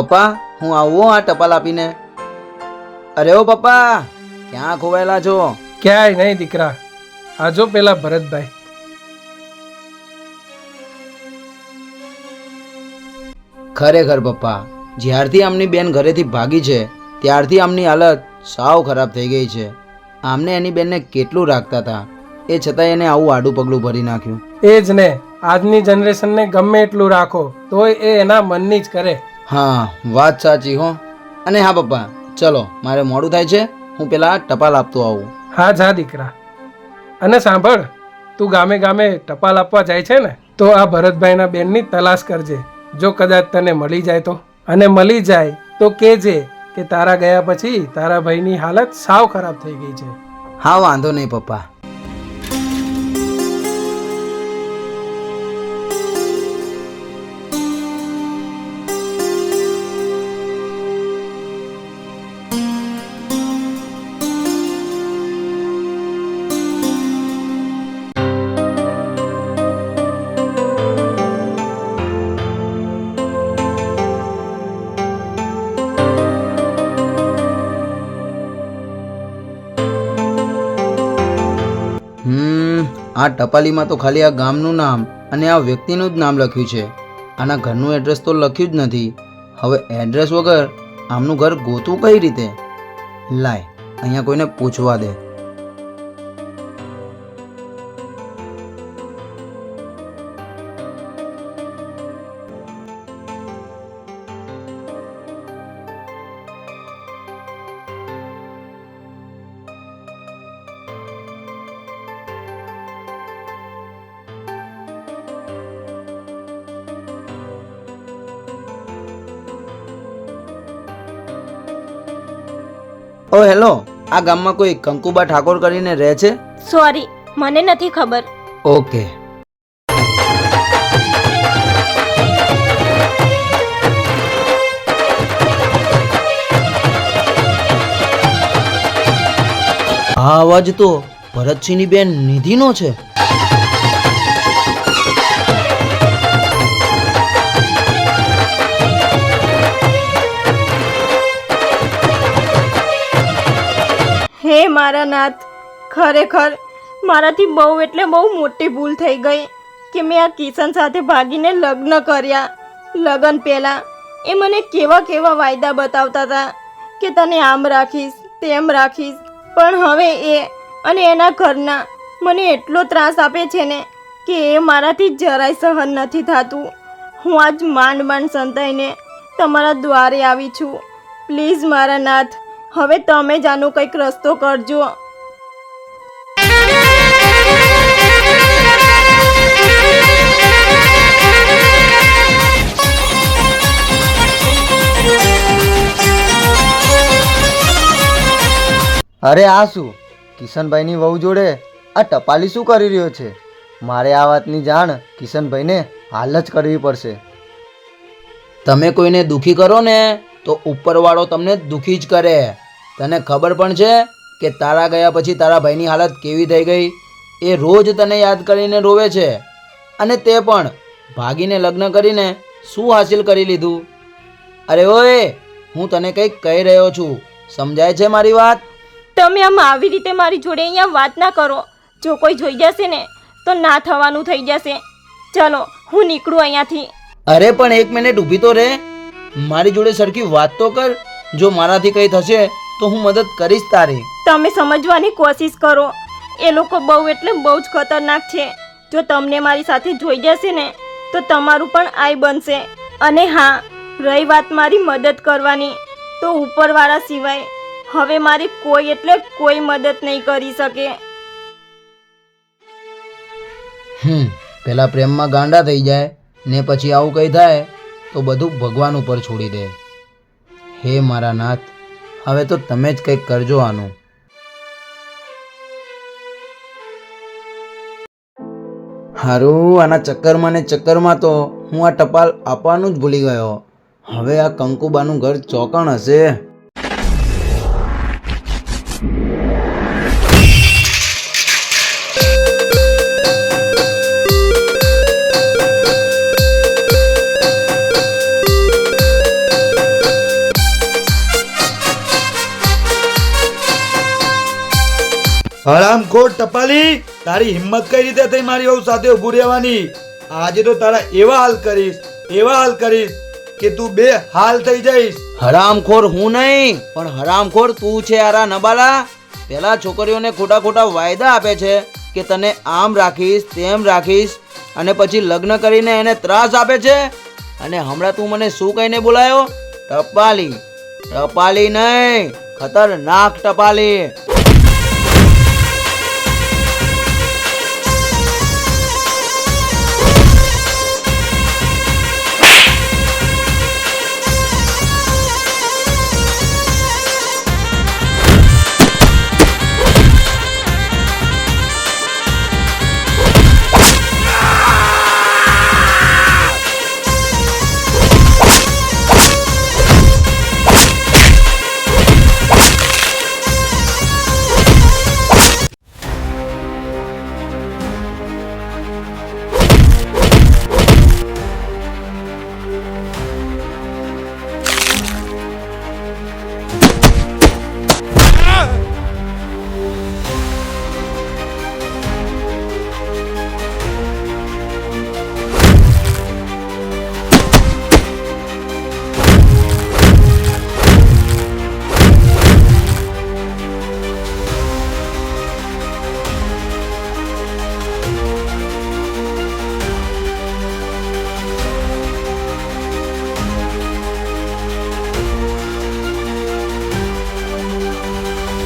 પપ્પા હું આવું આ ટપાલ આપીને. અરે ઓ પપ્પા ક્યાં ખોવાયેલા છો? ક્યાંય નહીં દીકરા. આજો પેલા ભરતભાઈ. ખરેખર પપ્પા જ્યારથી આમની બેન ઘરેથી ભાગી છે ત્યારથી આમની હાલત સાવ ખરાબ થઈ ગઈ છે. આમને એની બેનને કેટલું રાખતા હતા એ છતાંય એને આવું આડું પગલું ભરી નાખ્યું. એ જ ને આજની જનરેશનને ગમે એટલું રાખો તોય એ એના મનની જ કરે. હા વાત સાચી હો. અને હા પપ્પા ચલો મારે મોડું થાય છે. હું પેલા ટપાલ આપતો આવું. હા જા દીકરા. અને સાંભળ તું ગામે ગામે ટપાલ આપવા જાય છે ને તો આ ભરતભાઈના બેનની તલાશ કરજે. જો કદાચ તને મળી જાય તો. અને મળી જાય તો કહેજે કે તારા ગયા પછી તારા ભાઈની હાલત સાવ ખરાબ થઈ ગઈ છે. હા વાંધો નહીં પપ્પા. આ ટપાલીમાં તો ખાલી આ ગામનું નામ અને આ વ્યક્તિનું જ નામ લખ્યું છે. આના ઘરનું એડ્રેસ તો લખ્યું જ નથી. હવે એડ્રેસ વગર આમનું ઘર ગોતવું કઈ રીતે? લાય, અહીંયા કોઈને પૂછવા દે. ઓ હેલો આ ગામમાં કોઈ કંકુબા ઠાકોર કરીને રહે છે? સોરી મને નથી ખબર. ઓકે. આ અવાજ તો ભરતસિંહની બેન નિધિનો છે. હે મારા નાથ, ખરેખર મારાથી બહુ એટલે બહુ મોટી ભૂલ થઈ ગઈ કે મેં આ કિશન સાથે ભાગીને લગ્ન કર્યા. લગ્ન પહેલાં એ મને કેવા કેવા વાયદા બતાવતા હતા કે તને આમ રાખીશ, તેમ રાખીશ. પણ હવે એ અને એના ઘરના મને એટલો ત્રાસ આપે છે ને કે એ મારાથી જરાય સહન નથી થતું. હું આજ માંડ માંડ સંતાઈને તમારા દ્વારે આવી છું. પ્લીઝ મારા નાથ હવે તમે જ આનો કંઈક રસ્તો કરજો. અરે આ શું? કિશનભાઈની વહુ જોડે આ ટપાલી શું કરી રહ્યો છે? મારે આ વાતની જાણ કિશનભાઈને હાલ જ કરવી પડશે. તમે કોઈને દુખી કરો ને? તો ઉપરવાળો તમને દુઃખી જ કરે. તને ખબર પણ છે કે તારા ગયા પછી તારા ભાઈની હાલત કેવી થઈ ગઈ? એ રોજ તને યાદ કરીને રોવે છે. અને તે પણ ભાગીને લગ્ન કરીને શું હાસિલ કરી લીધું? અરે ઓએ હું તને કંઈક કહી રહ્યો છું. સમજાય છે મારી વાત? તમે આમ આવી રીતે મારી જોડે અહીંયા વાત ના કરો. જો કોઈ જોઈ જશે ને તો ના થવાનું થઈ જશે. ચલો હું નીકળું અહીંયાથી. અરે પણ એક મિનિટ ઊભી તો રહે મારી જોડે સરખી વાત તો કર. જો મારાથી કંઈ થશે તો હું મદદ કરીશ તારી. તમે સમજવાની કોશિશ કરો. એ લોકો બહુ એટલે બહુ જ ખતરનાક છે. જો તમને મારી સાથે જોઈ જશે ને તો તમારું પણ આય બનશે. અને હા રહી વાત મારી મદદ કરવાની. તો ઉપરવાળા સિવાય હવે મારી કોઈ એટલે કોઈ મદદ નહીં કરી શકે. હમ પેલા પ્રેમમાં ગાંડા થઈ જાય ને પછી આવું કંઈ થાય? તો બધું ભગવાન ઉપર છોડી દે. હે મારા નાથ, હવે તો તમે જ કંઈક કરજો આનું. હારું, આના ચક્કરમાં ને ચક્કરમાં તો હું આ ટપાલ આપવાનું જ ભૂલી ગયો. હવે આ કંકુબાનું ઘર ચોકણ હશે. હરામખોર ટપાલી, તારી હિંમત કઈ રીતે થઈ મારી વહુ સાથે ઊભું રહેવાની? આજે તો તારા એવા હાલ કરીશ, એવા હાલ કરીશ કે તું બે હાલ થઈ જઈશ. હરામખોર હું નહીં, પણ હરામખોર તું છે આરા નબાલા. પેલા છોકરીઓને ખોટા ખોટા વાયદા આપે છે કે તને આમ રાખીશ, તેમ રાખીશ, અને પછી લગ્ન કરીને એને ત્રાસ આપે છે. અને હમણાં તું મને શું કહીને બોલાયો? ટપાલી ટપાલી નહીં, ખતરનાક ટપાલી.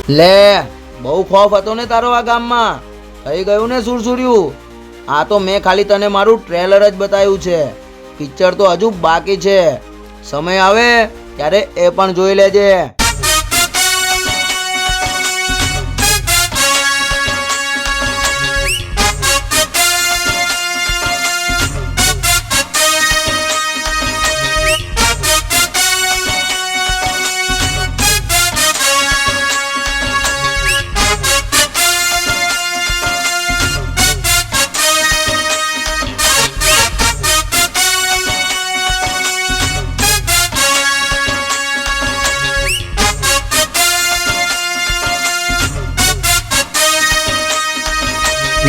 લે, બહુ ખોફ હતો ને તારો આ ગામમાં. થઈ ગયું ને સુરસુર્યું. આ તો મેં ખાલી તને મારું ટ્રેલર જ બતાવ્યું છે. પિક્ચર તો હજુ બાકી છે. સમય આવે ત્યારે એ પણ જોઈ લેજે.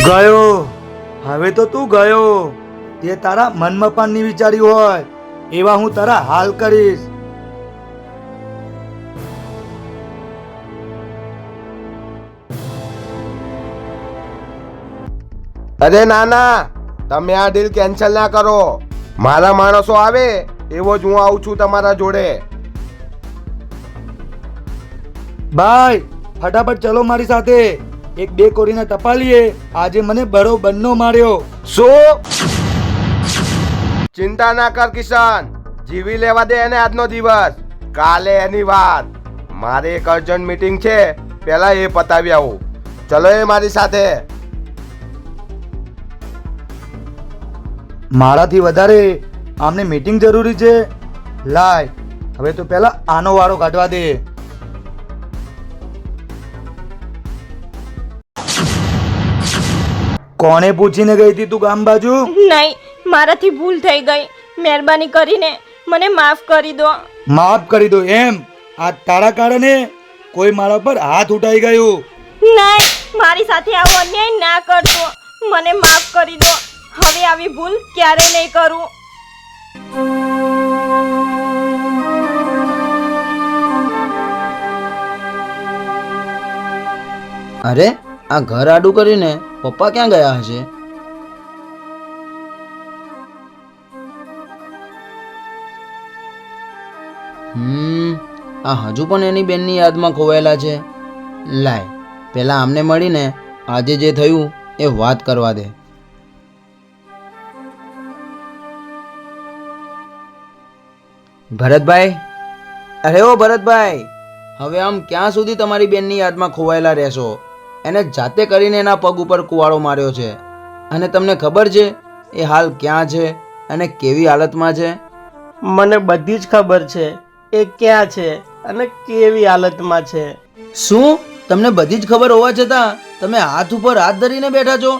ગયો. હવે તો તું ગયો. તે તારા મનમાં પણ નહીં વિચાર્યું હોય. એવા હું તારા હાલ કરીશ. અરે ના ના તમે આ ડીલ કેન્સલ ના કરો. મારા માણસો આવે એવો જ હું આવું છું તમારા જોડે. ભાઈ ફટાફટ ચલો મારી સાથે. એક બે કોરીને ટપાલીએ આજે મને બરોબરનો માર્યો. શું ચિંતા ના કર કિશન. જીવી લેવા દે એને આજનો દિવસ. કાલે એની વાત. મારે એક અર્જન્ટ મીટિંગ છે. પહેલા એ પતાવી આવું. ચલો એ મારી સાથે. મારાથી વધારે આમને મીટિંગ જરૂરી છે? લાય હવે તો પહેલા આનો વારો કાઢવા દે. કોને પૂછીને ગઈ હતી તું ગામ બાજુ? નહીં મારાથી ભૂલ થઈ ગઈ. મહેરબાની કરીને મને માફ કરી દો. માફ કરી દો એમ? આ તારા કારણે કોઈ મારા પર હાથ ઉઠાઈ ગયું. નહીં મારી સાથે આવો અન્યાય ના કરતો મને માફ કરી દો. હવે આવી ભૂલ ક્યારે નહીં કરું. અરે આ ઘર આડું કરીને પપ્પા ક્યાં ગયા હશે? હમ, આ હજુ પણ એની બેનની યાદમાં ખોવાયેલા છે. લાય, પેલા આમને મળીને આજે જે થયું એ વાત કરવા દે. ભરતભાઈ? અરે ઓ ભરતભાઈ, હવે આમ ક્યાં સુધી તમારી બેનની યાદમાં ખોવાયેલા રહેશો? એને જાતે કરીને એના પગ ઉપર કુવાડો માર્યો છે. અને તમને ખબર છે એ હાલ ક્યાં છે અને કેવી હાલતમાં છે? મને બધી જ ખબર છે એ ક્યાં છે અને કેવી હાલતમાં છે. શું? તમને બધી જ ખબર હોવા છતાં તમે હાથ ઉપર હાથ ધરીને બેઠા છો.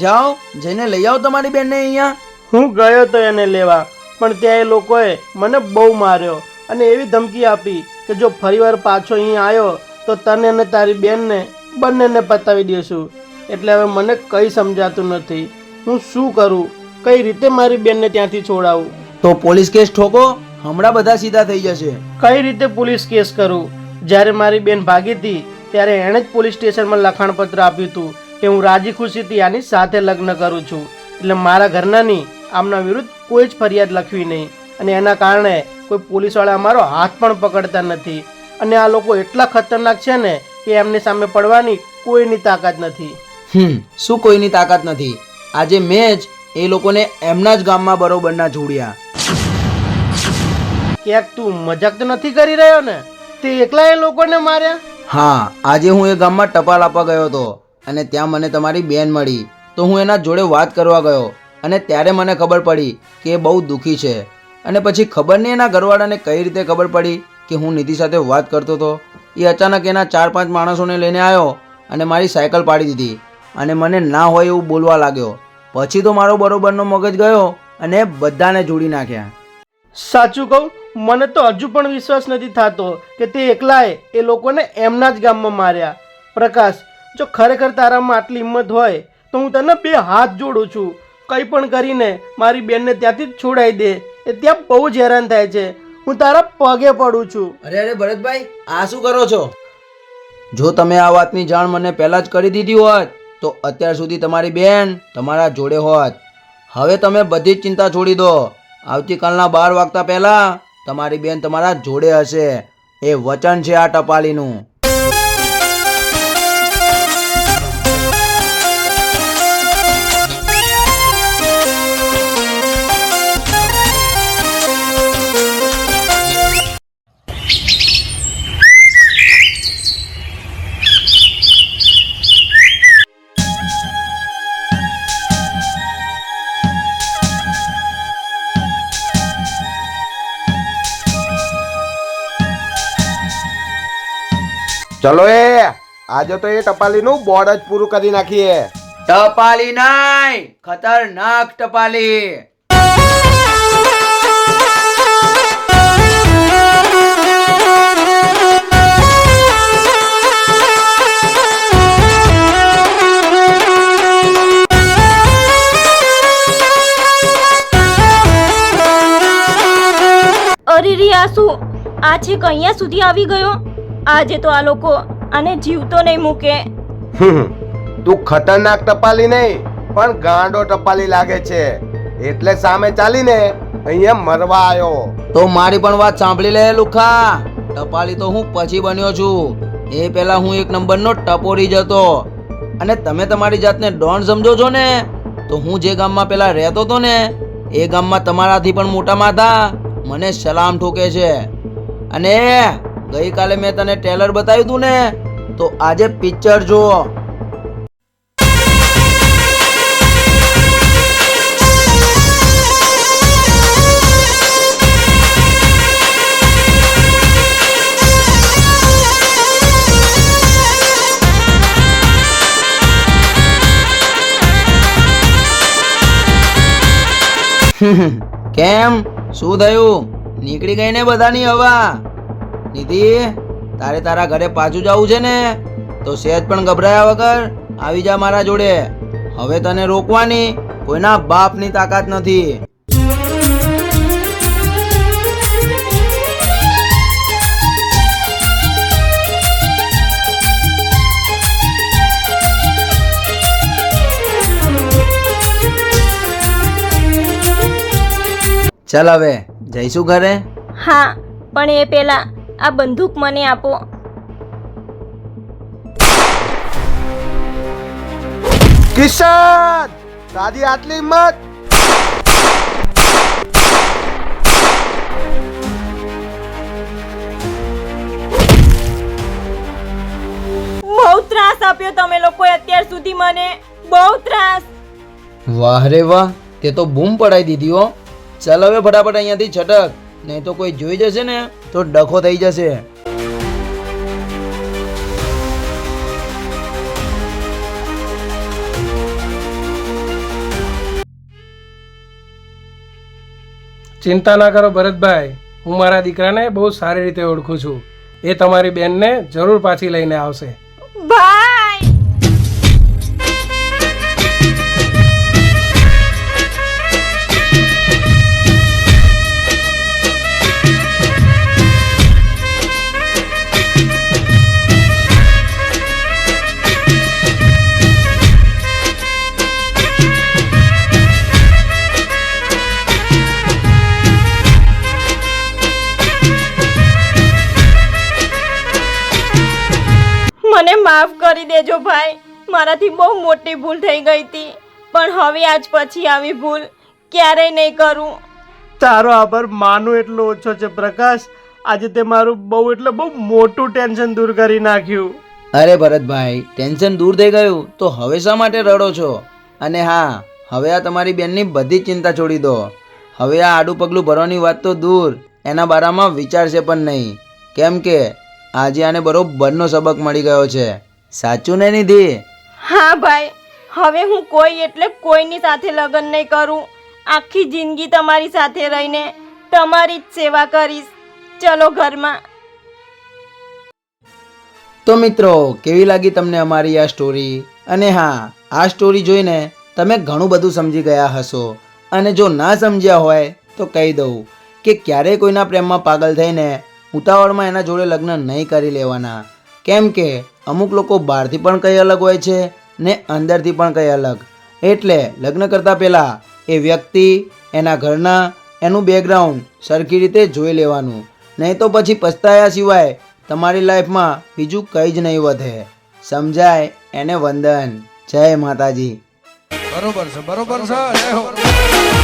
જાઓ જઈને લઈ આવો તમારી બેનને અહીંયા. હું ગયો તો એને લેવા પણ ત્યાં એ લોકોએ મને બહુ માર્યો અને એવી ધમકી આપી કે જો ફરીવાર પાછો અહીં આવ્યો તો તને અને તારી બેનને બંનેને પતાવી દઈશું એટલે હવે મને કંઈ સમજાતું નથી. હું શું કરું? કઈ રીતે મારી બેનને ત્યાંથી છોડાવું? તો પોલીસ કેસ ઠોકો? હમણાં બધા સીધા થઈ જશે. કઈ રીતે પોલીસ કેસ કરું? જ્યારે મારી બેન ભાગી હતી ત્યારે એણે જ પોલીસ સ્ટેશનમાં લખાણપત્ર આપ્યું હતું કે હું રાજી ખુશીથી આની સાથે લગ્ન કરું છું. એટલે મારા ઘરનાની આમના વિરુદ્ધ કોઈ જ ફરિયાદ લખવી નહીં. અને એના કારણે કોઈ પોલીસવાળા અમારો હાથ પણ પકડતા નથી. અને આ લોકો એટલા ખતરનાક છે ને કે એમની સામે પડવાની કોઈની તાકાત નથી. હમ શું કોઈની તાકાત નથી? આજે મેં જ એ લોકોને એમના જ ગામમાં બરોબરના જોડ્યા. ક્યાંક તું મજાક તો નથી કરી રહ્યો ને? તે એકલા એ લોકોને માર્યા? હા આજે હું એ ગામમાં ટપાલ આપવા ગયો હતો અને ત્યાં મને તમારી બેન મળી. તો હું એના જોડે વાત કરવા ગયો અને ત્યારે મને ખબર પડી કે એ બહુ દુઃખી છે. અને પછી ખબર નહીં એના ઘરવાળાને કઈ રીતે ખબર પડી કે હું નિધિ સાથે વાત કરતો હતો? એ અચાનક એના ચાર પાંચ માણસોને લઈને આવ્યો અને મારી સાયકલ પાડી દીધી. અને મને ના હોય એવું બોલવા લાગ્યો. પછી તો મારો બરોબરનો મગજ ગયો અને બધાને જોડી નાખ્યા. સાચું કહું, મને તો હજુ પણ વિશ્વાસ નથી થતો કે તે એકલાએ એ લોકોને એમના જ ગામમાં માર્યા. પ્રકાશ, જો ખરેખર તારામાં આટલી હિંમત હોય, તો હું તને બે હાથ જોડું છું. કંઈ પણ કરીને મારી બેનને ત્યાંથી જ છોડાઈ દે. એ ત્યાં બહુ જ હેરાન થાય છે. હું તારા પગે પડું છું. અરે અરે, ભરતભાઈ, આ શું કરો છો? જો તમે આ વાતની જાણ મને પહેલાં જ કરી દીધી હોત, તો અત્યાર સુધી તમારી બેન તમારા જોડે હોત. હવે તમે બધી જ ચિંતા છોડી દો. આવતીકાલના બાર વાગતા પહેલાં તમારી બેન તમારા જોડે હશે. એ વચન છે આ ટપાલીનું. ચલો એ આજે તો એ ટપાલીનું બોર્ડ જ પૂરું કરી નાખીએ. ટપાલી નાય ખતરનાક ટપાલી. અરે રિયા આ શું આ છે કઅહીંયા સુધી આવી ગયો. આજે તો આ લોકો આને જીવતો નહીં મૂકે. તું ખતરનાક ટપાલી નહીં પણ ગાંડો ટપાલી લાગે છે. એટલે સામે ચાલીને અહીંયા મરવા આવ્યો તો મારી પણ વાત સાંભળી લે લુખા. ટપાલી તો હું પછી બન્યો છું. એ પહેલા હું એક નંબરનો ટપોરી જ હતો. અને તમે તમારી જાતને ડોન સમજો છો ને? તો હું જે ગામમાં પહેલા રહેતો હતો ને એ ગામમાં તમારાથી પણ મોટા માથા મને સલામ ઠોકે છે. અને ગઈકાલે મેં તને ટેલર બતાવ્યું હતું ને, તો આજે પિક્ચર જુઓ. કેમ? શું થયું? નીકળી ગઈ ને બધાની હવા? નિધિ તારે તારા ઘરે પાછું જવું છે ને? તો સહેજ પણ ગભરાયા વગર આવી જા મારા જોડે. હવે તને રોકવાની કોઈના બાપની તાકાત નથી. ચાલ હવે, જઈશું ઘરે? હા, પણ એ પહેલા આ બંદૂક મને આપો. કિશન દાદી આટલી હિંમત. બહુ ત્રાસ આપ્યો તમે લોકોએ અત્યાર સુધી મને. બહુ ત્રાસ. વાહ રે વાહ તે તો બૂમ પડાઈ દીધી હો. ચાલ હવે ફટાફટ અહીંયાથી છટક. નહીં તો કોઈ જોઈ જશે ને? તો ડખો થઈ જશે. ચિંતા ના કરો ભરતભાઈ, હું મારા દીકરાને બહુ સારી રીતે ઓળખું છું. એ તમારી બેનને જરૂર પાછી લઈને આવશે. મને માફ કરી દેજો ભાઈ. મારાથી બહુ મોટી ભૂલ થઈ ગઈ હતી. પણ હવે આજ પછી આવી ભૂલ ક્યારેય નહીં કરું. તારો આભાર માનું એટલો ઓછો છે પ્રકાશ. આજે તે મારું બહુ એટલે બહુ મોટું ટેન્શન દૂર કરી નાખ્યું. અરે ભરતભાઈ ટેન્શન દૂર થઈ ગયું. તો હવે શા માટે રડો છો? અને હા હવે આ તમારી બેનની બધી ચિંતા છોડી દો. હવે આ આડું પગલું ભરવાની વાત તો દૂર. એના બારામાં વિચારશે પણ નહીં. કેમ કે આજે આને બરોબરનો સબક મળી ગયો છે. સાચું ને નિધિ? હા ભાઈ હવે હું કોઈ એટલે કોઈની સાથે લગ્ન નહીં કરું. આખી જિંદગી તમારી સાથે રહીને તમારી જ સેવા કરીશ. ચલો ઘરમાં. તો મિત્રો કેવી લાગી તમને અમારી આ સ્ટોરી અને હા આ સ્ટોરી જોઈને તમે ઘણું બધું સમજી ગયા હશો. અને જો ના સમજ્યા હોય તો કહી દઉં કે ક્યારેય કોઈના પ્રેમમાં પાગલ થઈને ઉતાવળમાં એના જોડે લગ્ન નહીં કરી લેવાના. કેમ કે અમુક લોકો બહારથી પણ કંઈ અલગ હોય છે ને અંદરથી પણ કંઈ અલગ. એટલે લગ્ન કરતાં પહેલાં એ વ્યક્તિ, એના ઘરના, એનું બેકગ્રાઉન્ડ સરખી રીતે જોઈ લેવાનું. નહીં તો પછી પસ્તાયા સિવાય તમારી લાઈફમાં બીજું કંઈ જ નહીં વધે. સમજાય? એને વંદન. જય માતાજી. બરોબર છે બરોબર છે